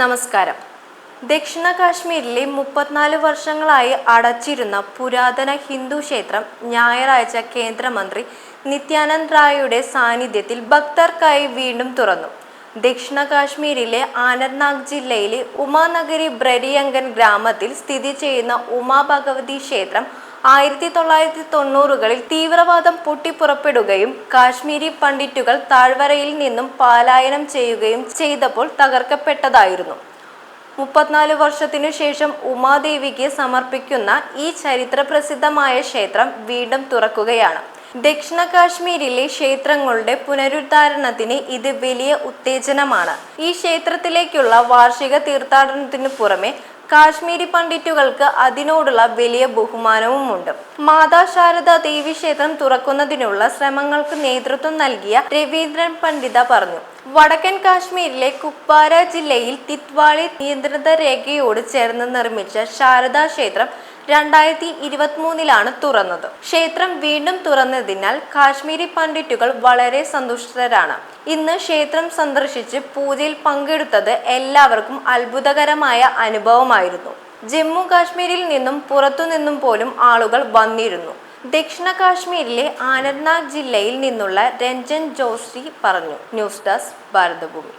നമസ്കാരം. ദക്ഷിണ കാശ്മീരിലെ മുപ്പത്തിനാല് വർഷങ്ങളായി അടച്ചിരുന്ന പുരാതന ഹിന്ദു ക്ഷേത്രം ഞായറാഴ്ച കേന്ദ്രമന്ത്രി നിത്യാനന്ദ് റായുടെ സാന്നിധ്യത്തിൽ ഭക്തർക്കായി വീണ്ടും തുറന്നു. ദക്ഷിണ കാശ്മീരിലെ ആനന്ദ്നാഗ് ജില്ലയിലെ ഉമാനഗരി ബ്രരിയങ്കൻ ഗ്രാമത്തിൽ സ്ഥിതി ചെയ്യുന്ന ഉമാ ഭഗവതി ക്ഷേത്രം ആയിരത്തി തൊള്ളായിരത്തി തൊണ്ണൂറുകളിൽ തീവ്രവാദം പൊട്ടിപ്പുറപ്പെടുകയും കാശ്മീരി പണ്ഡിറ്റുകൾ താഴ്വരയിൽ നിന്നും പലായനം ചെയ്യുകയും ചെയ്തപ്പോൾ തകർക്കപ്പെട്ടതായിരുന്നു. മുപ്പത്തിനാല് വർഷത്തിനു ശേഷം ഉമാദേവിക്ക് സമർപ്പിക്കുന്ന ഈ ചരിത്ര പ്രസിദ്ധമായ ക്ഷേത്രം വീണ്ടും തുറക്കുകയാണ്. ദക്ഷിണ കാശ്മീരിലെ ക്ഷേത്രങ്ങളുടെ പുനരുദ്ധാരണത്തിന് ഇത് വലിയ ഉത്തേജനമാണ്. ഈ ക്ഷേത്രത്തിലേക്കുള്ള വാർഷിക തീർത്ഥാടനത്തിനു പുറമെ കാശ്മീരി പണ്ഡിറ്റുകൾക്ക് അതിനോടുള്ള വലിയ ബഹുമാനവുമുണ്ട്. മാതാ ശാരദ ദേവി ക്ഷേത്രം തുറക്കുന്നതിനുള്ള ശ്രമങ്ങൾക്ക് നേതൃത്വം നൽകിയ രവീന്ദ്രൻ പണ്ഡിത പറഞ്ഞു വടക്കൻ കാശ്മീരിലെ കുപ്വാര ജില്ലയിൽ തിത്വാളി നിയന്ത്രിത രേഖയോട് ചേർന്ന് നിർമ്മിച്ച ശാരദാ ക്ഷേത്രം രണ്ടായിരത്തി ഇരുപത്തിമൂന്നിലാണ് തുറന്നത്. ക്ഷേത്രം വീണ്ടും തുറന്നതിനാൽ കാശ്മീരി പണ്ഡിറ്റുകൾ വളരെ സന്തുഷ്ടരാണ്. ഇന്ന് ക്ഷേത്രം സന്ദർശിച്ച് പൂജയിൽ പങ്കെടുത്തത് എല്ലാവർക്കും അത്ഭുതകരമായ അനുഭവമായിരുന്നു. ജമ്മു കാശ്മീരിൽ നിന്നും പുറത്തുനിന്നും പോലും ആളുകൾ വന്നിരുന്നു. ദക്ഷിണ കാശ്മീരിലെ ആനന്ദ്നാഗ് ജില്ലയിൽ നിന്നുള്ള രഞ്ജൻ ജോഷി പറഞ്ഞു. News desk Bharatbhoomi.